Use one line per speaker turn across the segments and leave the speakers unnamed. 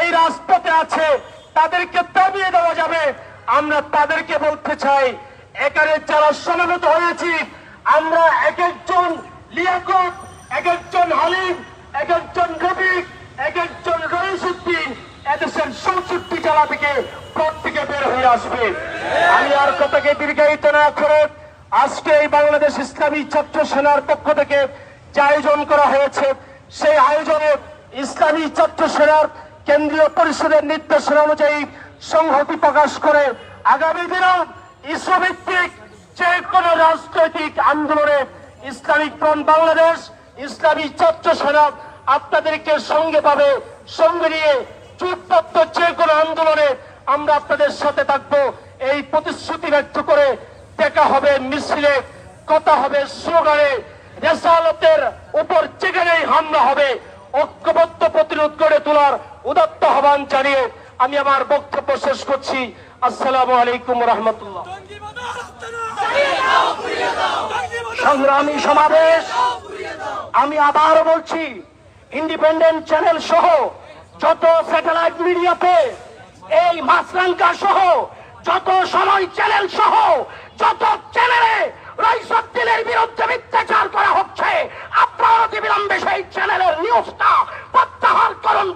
এই রাজপথে আছে, তাদেরকে দাবিয়ে দেওয়া যাবে। আমরা তাদেরকে বলতে চাই, এখানে যারা সমাবেত হয়েছি, আমরা এক একজন লিয়াকত এক একজন হালিম এক একজন রবিক এক একজন রইসুদ্দিন এদেশের চৌষট্টি জেলা থেকে প্রত্যেকে বের হয়ে আসবে। আমি আর কথাকে দীর্ঘায়িত না করে আজকে এই বাংলাদেশ ইসলামী ছাত্র সেনার পক্ষ থেকে যে আয়োজন করা হয়েছে, সেই আয়োজনে ইসলামী ছাত্র সেনার কেন্দ্রীয় পরিষদের নির্দেশনা অনুযায়ী সংহতি প্রকাশ করে আগামী দিনেও ইসলামিক যে কোনো রাজনৈতিক আন্দোলনে ইসলামিক ফ্রন্ট বাংলাদেশ, ইসলামী ছাত্র সেনা আপনাদেরকে সঙ্গে পাবে, সঙ্গে নিয়ে চুটপত্র যে কোনো আন্দোলনে আমরা আপনাদের সাথে থাকব। এই প্রতিশ্রুতি ব্যক্ত করে দেখা হবে মিছিলে, কথা হবে স্লোগানে, রেসালতের উপর যেখানেই হামলা হবে, ঐক্যবদ্ধ প্রতিরোধ করে তোলার উদাত্ত আহ্বান জানিয়ে আমি আমার বক্তব্য শেষ করছি। আসসালামু আলাইকুম রহমতুল্লাহ। সংগ্রামী সমাবেশ, আমি আবার বলছি ইন্ডিপেন্ডেন্ট চ্যানেল সহ যত স্যাটেলাইট মিডিয়াতে এই মাসরাঙ্কা সহ, যত সময় চ্যানেল সহ, যত চ্যানেলে রইসুদ্দিনের বিরুদ্ধে মিথ্যাচার করা হচ্ছে, আপনারা অতি বিলম্বে সেই চ্যানেলের নিউজটা প্রত্যাহার করুন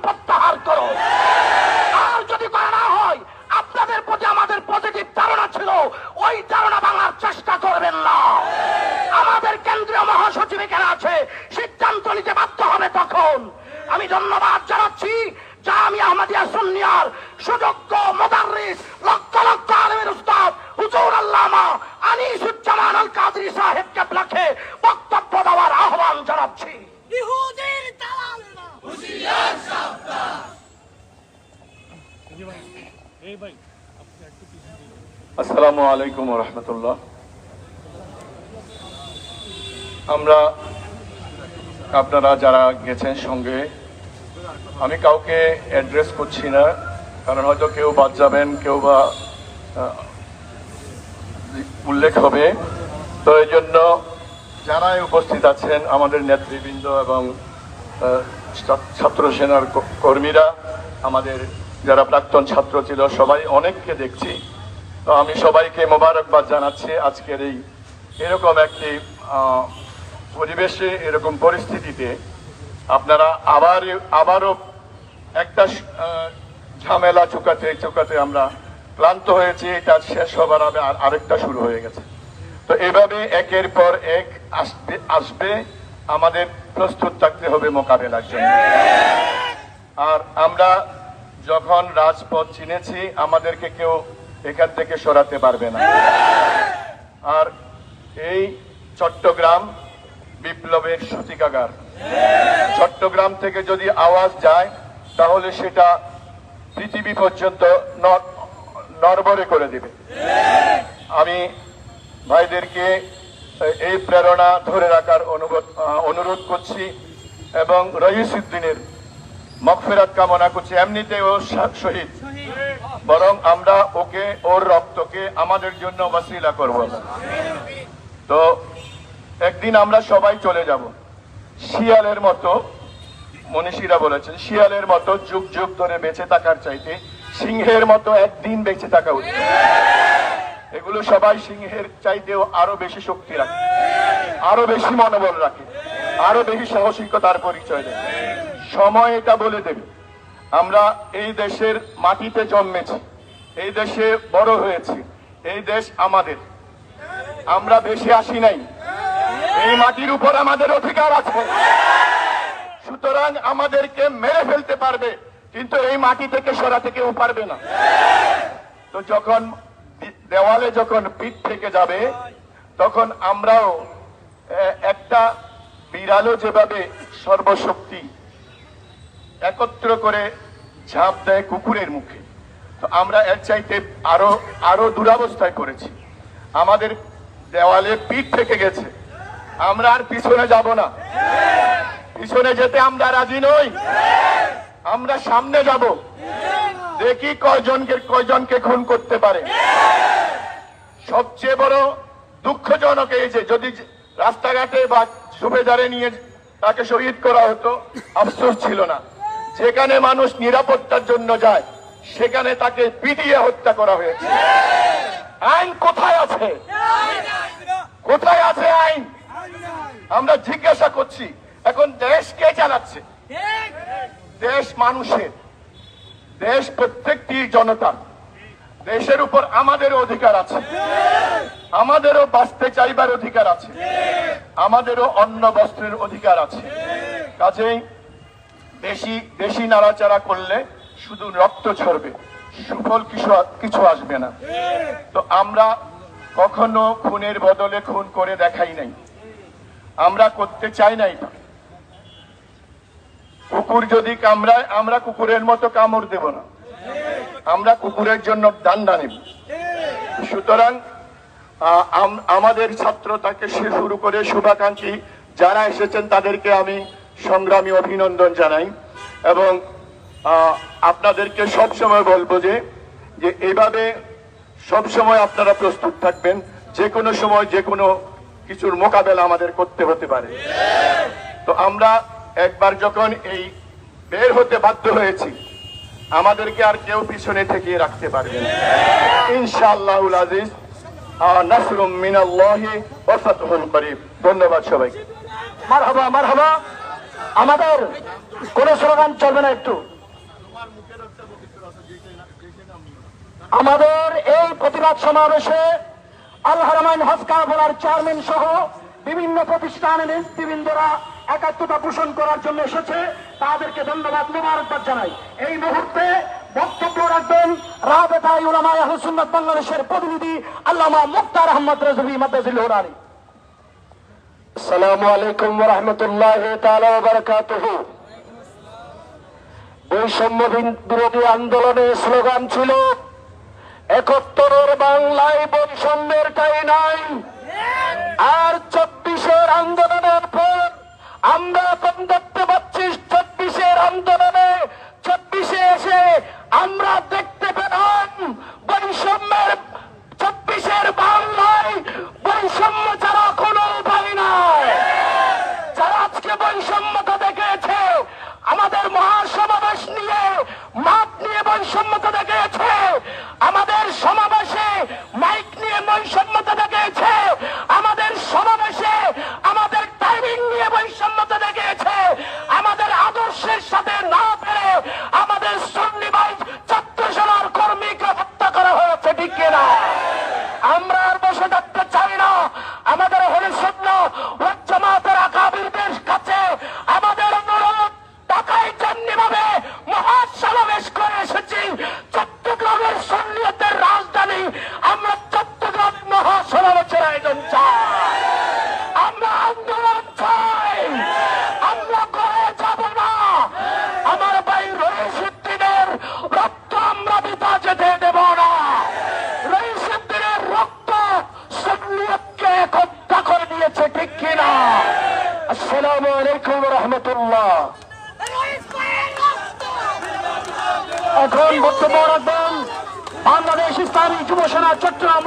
আমি ধন্যবাদ জানাচ্ছি যা আমি আহমদিয়া সুন্নিয়ার সুযোগ্য মোদারিস লক্ষ লক্ষ আলমের উস্তাদ হুজুর আল্লামা আনিসুজ্জামান আল কাদরি সাহেবকে প্লাখে বক্তব্য দেওয়ার আহ্বান জানাচ্ছি।
ইহুদির দালালেরা
আসসালামু আলাইকুম রহমতুল্লাহ। আমরা আপনারা যারা গেছেন সঙ্গে আমি কাউকে অ্যাড্রেস করছি না, কারণ হয়তো কেউ বাদ যাবেন, কেউ বা উল্লেখ হবে। তো এই জন্য যারাই উপস্থিত আছেন, আমাদের নেতৃবৃন্দ এবং ছাত্র সেনার কর্মীরা, আমাদের যারা প্রাক্তন ছাত্র ছিল, সবাই অনেককে দেখছি। তো আমি সবাইকে মোবারকবাদ জানাচ্ছি আজকের এই এরকম একটি পরিবেশে, এরকম পরিস্থিতিতে আপনারা আবার, আবারও একটা ঝামেলা চুকাতে চুকাতে আমরা ক্লান্ত হয়েছি, এটা শেষ হবার আগে আর আরেকটা শুরু হয়ে গেছে। তো এভাবে একের পর এক আসবে আসবে, আমাদের প্রস্তুত থাকতে হবে মোকাবেলার জন্য। আর আমরা যখন রাজপথ চিনেছি, আমাদেরকে কেউ এখান থেকে সরাতে পারবে না। আর এই চট্টগ্রাম বিপ্লবের সূতিকাগার। চট্টগ্রাম থেকে যদি আওয়াজ যায়, তাহলে সেটা পৃথিবী পর্যন্ত ন- নড়বড়ে করে দেবে। আমি ভাইদেরকে এই প্রেরণা ধরে রাখার অনুরোধ করছি এবং রহিসুদ্দিনের মকফেরাত কামনা করছি। এমনিতে ও শহীদ। বরং আমরা ওকে, ওর রক্তকে আমাদের জন্য ওয়াসিলা করব। তো একদিন আমরা সবাই চলে যাব। শিয়ালের মতো, মনীষীরা বলেছেন, শিয়ালের মতো যুগ যুগ ধরে বেঁচে থাকার চাইতে সিংহের মতো একদিন বেঁচে থাকা উচিত। এগুলো সবাই সিংহের চাইতেও আরও বেশি শক্তি রাখে, আরও বেশি মনোবল রাখে, আরও বেশি সাহসিকতার পরিচয় দেয়। সময় এটা বলে দেবে, আমরা এই দেশের মাটিতে জন্মেছি, এই দেশে বড় হয়েছি, এই দেশ আমাদের। আমরা বেশি আসি নাই এই মাটির উপর আমাদের অধিকার আছে। সুতরাং আমাদেরকে মেরে ফেলতে পারবে, কিন্তু এই মাটি থেকে সরাতে কেউ পারবে না। তো যখন দেওয়ালে যখন পিঠ থেকে যাবে, তখন আমরাও একটা বিড়ালও যেভাবে সর্বশক্তি একত্র করে ঝাঁপ দেয় কুকুরের মুখে, তো আমরা এর চাইতে আরও আরও দুরাবস্থায় করেছি আমাদের দেওয়ালে পিঠ থেকে গেছে। আমরা আর পিছনে যাব না। পিছনে যেতে আমরা রাজি নই। আমরা সামনে যাব। দেখি কয়জনকে কয়জনকে খুন করতে পারে। সবচেয়ে বড় দুঃখজনক এই যে, যদি রাস্তাঘাটে বা সুবেদারে নিয়ে তাকে শহীদ করা হতো, আফসোস ছিল না। যেখানে মানুষ নিরাপত্তার জন্য যায়, সেখানে তাকে পিটিয়ে হত্যা করা হয়েছে। আইন কোথায় আছে? কোথায় আমরা জিজ্ঞাসা করছি এখন দেশ কে চালাচ্ছে? দেশ মানুষের দেশ প্রত্যেকটি জনতা দেশের উপর আমাদেরও অধিকার আছে। আমাদেরও বাঁচতে চাইবার অধিকার আছে। আমাদেরও অন্ন বস্ত্রের অধিকার আছে। কাজেই বেশি বেশি নাড়াচাড়া করলে শুধু রক্ত ঝরবে সুফল কিছু কিছু আসবে না। তো আমরা কখনো খুনের বদলে খুন করে দেখাই নাই। আমরা করতে চাই না এটা। কুকুর যদি কামড়ায়, আমরা কুকুরের মতো কামড় দেব না। আমরা কুকুরের জন্য দান্ডা নেব। সুতরাং আমাদের ছাত্রতাকে সে শুরু করে শুভাকাঙ্ক্ষী। যারা এসেছেন তাদেরকে আমি সংগ্রামী অভিনন্দন জানাই। এবং আপনাদেরকে সবসময় বলব যে যে এইভাবে সবসময় আপনারা প্রস্তুত থাকবেন। যে কোনো সময়, যে কোনো কিছুর মোকাবেলা আমাদের করতে হতে পারে। তো আমরা একবার যখন এই বের হতে বাধ্য হয়েছি, আমাদেরকে আর কেউ পিছনে ঠেকিয়ে রাখতে পারবে মিনাল্লাহি
আমাদের কোন চলবে না একটু। আমাদের এই প্রতিবাদ সমাবেশে আল হারামাইন হজ কারবালার চেয়ারম্যান সহ বিভিন্ন প্রতিষ্ঠানের নেতৃবৃন্দরা একাত্মতা পোষণ করার জন্য এসেছে। তাদেরকে ধন্যবাদ জানাই। এই মুহূর্তে বক্তব্য রাখবেন রাবেতাই বাংলাদেশের প্রতিনিধি আল্লামা মুক্তার আহমদ রাজভি মাদ্রাসিল হুরানি আসসালামু আলাইকুম রাহমাতুল্লাহি বৈষম্য বিরোধী আন্দোলনের স্লোগান ছিল একাত্তরের বাংলায় বৈষম্যের ঠাই নাই। আর চব্বিশের আন্দোলনের পর আমরা এখন দেখতে পাচ্ছি চব্বিশের আন্দোলনে চব্বিশে এসে আমরা দেখতে পেলাম বৈষম্যের, চব্বিশের বাংলায় বৈষম্য ছাড়া কোনো উপায় নাই। যারা আজকে বৈষম্যতা দেখেছে, আমাদের মহাসমাবেশ নিয়ে মাপ নিয়ে বৈষম্যতা রহমতুল্লাহ। এখন বক্তব্য রাখবেন বাংলাদেশ ইসলামী যুব সেনা চট্টগ্রাম